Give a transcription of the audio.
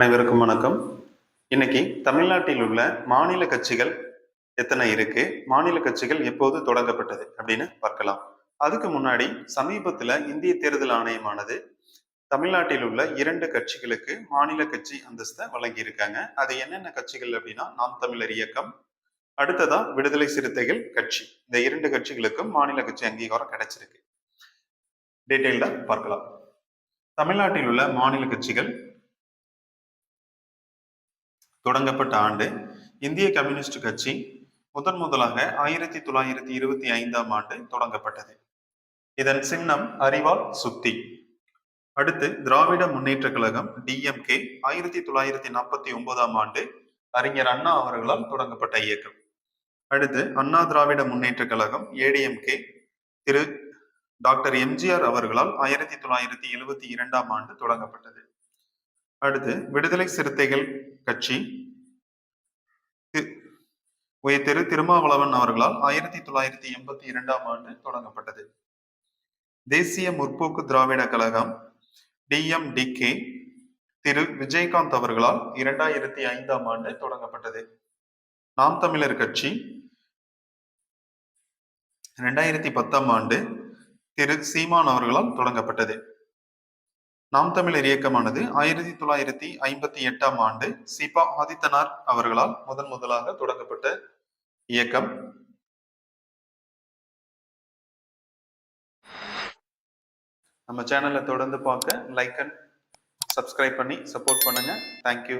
அனைவருக்கும் வணக்கம். இன்னைக்கு தமிழ்நாட்டில் உள்ள மாநில கட்சிகள் எத்தனை இருக்கு? மாநில கட்சிகள் எப்போது தொடங்கப்பட்டது அப்படின்னு பார்க்கலாம். அதுக்கு முன்னாடி சமீபத்துல இந்திய தேர்தல் ஆணையமானது தமிழ்நாட்டில் உள்ள இரண்டு கட்சிகளுக்கு மாநில கட்சி அந்தஸ்தை வழங்கி இருக்காங்க அது என்னென்ன கட்சிகள் அப்படின்னா நாம் தமிழர் இயக்கம் அடுத்ததா விடுதலை சிறுத்தைகள் கட்சி. இந்த இரண்டு கட்சிகளுக்கும் மாநில கட்சி அங்கீகாரம் கிடைச்சிருக்கு. டீட்டெயில்டா பார்க்கலாம். தமிழ்நாட்டில் உள்ள மாநில கட்சிகள் தொடங்கப்பட்ட ஆண்டு இந்திய கம்யூனிஸ்ட் கட்சி முதன் முதலாக ஆயிரத்தி தொள்ளாயிரத்தி இருபத்தி ஐந்தாம் ஆண்டு தொடங்கப்பட்டது. இதன் சின்னம் அறிவால் சுத்தி. அடுத்து திராவிட முன்னேற்ற கழகம் டிஎம்கே ஆயிரத்தி தொள்ளாயிரத்தி நாற்பத்தி ஒன்பதாம் ஆண்டு அறிஞர் அண்ணா அவர்களால் தொடங்கப்பட்ட இயக்கம். அடுத்து அண்ணா திராவிட முன்னேற்ற கழகம் ஏடிஎம்கே திரு டாக்டர் எம்ஜிஆர் அவர்களால் ஆயிரத்தி தொள்ளாயிரத்தி எழுபத்தி இரண்டாம் ஆண்டு தொடங்கப்பட்டது. அடுத்து விடுதலை சிறுத்தைகள் கட்சி. உய திரு திருமாவளவன் அவர்களால் ஆயிரத்தி தொள்ளாயிரத்தி எண்பத்தி இரண்டாம் ஆண்டு தொடங்கப்பட்டது. தேசிய முற்போக்கு திராவிட கழகம் டிஎம்டிகே திரு விஜயகாந்த் அவர்களால் இரண்டாயிரத்தி ஐந்தாம் ஆண்டு தொடங்கப்பட்டது. நாம் தமிழர் கட்சி இரண்டாயிரத்தி பத்தாம் ஆண்டு திரு சீமான் அவர்களால் தொடங்கப்பட்டது. நாம் தமிழர் இயக்கமானது ஆயிரத்தி தொள்ளாயிரத்தி ஐம்பத்தி எட்டாம் ஆண்டு சிபா ஆதித்தனார் அவர்களால் முதன் முதலாக தொடங்கப்பட்ட இயக்கம். நம்ம சேனலை தொடர்ந்து பார்க்க லைக் அண்ட் சப்ஸ்கிரைப் பண்ணி சப்போர்ட் பண்ணுங்க. Thank you